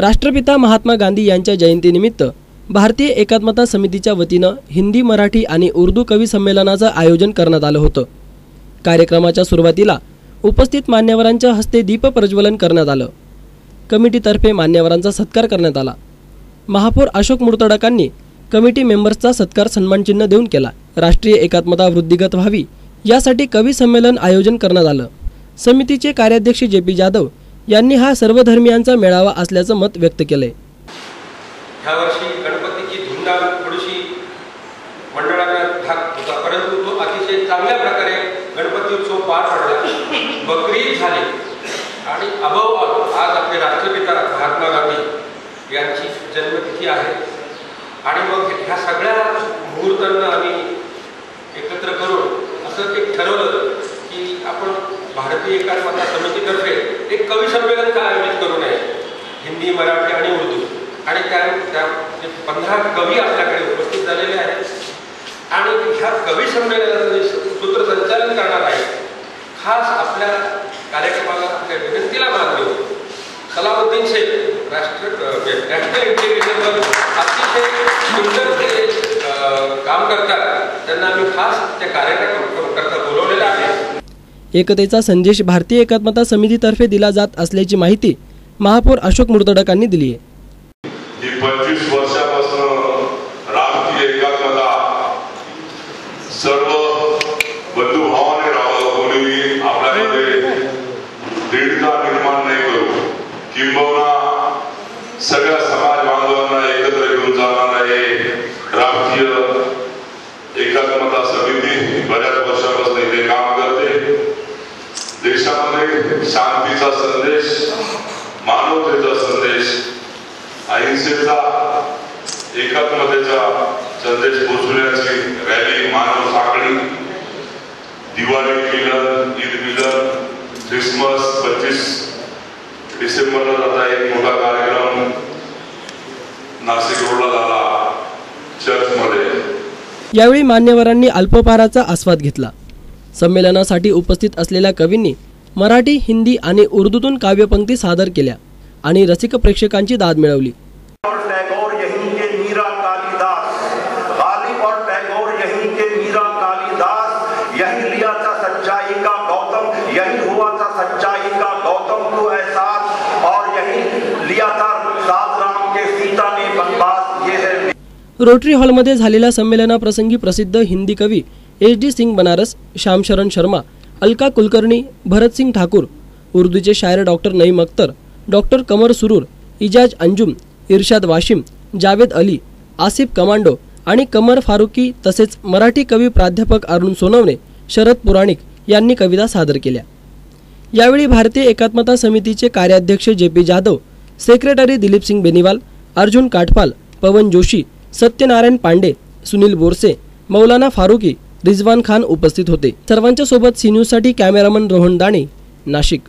राष्ट्रपिता महात्मा गांधी यांच्या जयंतीनिमित्त भारतीय एकात्मता समितीच्या वतीनं हिंदी मराठी आणि उर्दू कवी संमेलनाचं आयोजन करण्यात आलं होतं. कार्यक्रमाच्या सुरुवातीला उपस्थित मान्यवरांच्या हस्ते दीप प्रज्वलन करण्यात आलं. कमिटीतर्फे मान्यवरांचा सत्कार करण्यात आला. महापौर अशोक मुर्तडकांनी कमिटी मेंबर्सचा सत्कार सन्मानचिन्ह देऊन केला. राष्ट्रीय एकात्मता वृद्धिगत व्हावी यासाठी कवी संमेलन आयोजन करण्यात आलं. समितीचे कार्याध्यक्ष जे पी जाधव यांनी हा सर्वधर्मियांचा मेळावा असल्याचं मत व्यक्त केलंय. ह्या वर्षी गणपतीची धुंडाल थोडीशी मंडळाला धाक होता परंतु तो अतिशय चांगल्या प्रकारे गणपती उत्सव पार पडला. बकरी झाली. आणि अबव आज आपले राष्ट्रपिता महात्मा गांधी यांची जन्मतिथी आहे. आणि मग ह्या सगळ्या मुहूर्तांना आम्ही एकत्र करून असं ते ठरवलं की आपण भारतीय एकात्मता समितीतर्फे एक कवी संमेलन का आयोजित करू नये. हिंदी मराठी आणि उर्दू. आणि त्या त्या पंधरा कवी आपल्याकडे उपस्थित झालेले आहेत. आणि ह्या कवी संमेलनाचं सूत्रसंचालन करणार आहे खास आपल्या कार्यक्रमाला आपल्या विनंतीला मान देऊ सलामुद्दीन शेख राष्ट्र नॅशनल इंटिग्रेशनवर एकतेचा संदेश भारतीय एकात्मता समितीतर्फे दिला जात असल्याची माहिती महापौर अशोक मुर्तडकांनी दिली आहे. पंचवीस वर्षापासून राष्ट्रीय एकात्मता सर्व बंधुभावाने राहावं कोणी आपल्यामध्ये दीडता निर्माण नाही करू. किंबहुना सगळ्या समाज बांधवांना एकत्र घेऊन जाणार आहे. राष्ट्रीय एकात्मता समिती बऱ्याच वर्षापासून देशामध्ये शांतीचा संदेश मानवतेचा संदेश अहिंसेचा एकात्मतेचा संदेश पोचवण्याची रॅली मानव साखळी दिवाळी मिलन ईद मिलन ख्रिसमस पंचवीस डिसेंबरला जाता एक मोठा कार्यक्रम नाशिक रोडला झाला चर्चमध्ये. यावेळी मान्यवरांनी अल्पपहाराचा आस्वाद घेतला. संमेलनासाठी उपस्थित असलेल्या कवींनी मराठी हिंदी आणि उर्दूतून काव्यपंक्ती सादर केल्या आणि रसिक प्रेक्षकांची दाद मिळवली. रोटरी हॉलमध्ये झालेल्या संमेलनाप्रसंगी प्रसिद्ध हिंदी कवी एच डी सिंग बनारस श्यामशरण शर्मा अलका कुलकर्णी भरतसिंग ठाकूर उर्दूचे शायर doctor Naeem Akhtar doctor Qamar Suroor Ijaz Anjum Irshad Washim Javed Ali Asif commando आणि कमर फारुकी तसेच मराठी कवी प्राध्यापक अरुण सोनवणे शरद पुराणिक यांनी कविता सादर केल्या. यावेळी भारतीय एकात्मता समितीचे कार्याध्यक्ष J P Jadhav secretary Dilip Singh Beniwal Arjun Kathpal Pawan Joshi Satyanarayan Pande Sunil Borse Maulana Faruqui Rizwan Khan उपस्थित होते. सर्वांच्या सोबत सी न्यूजसाठी कॅमेरामन रोहन दाणे नाशिक.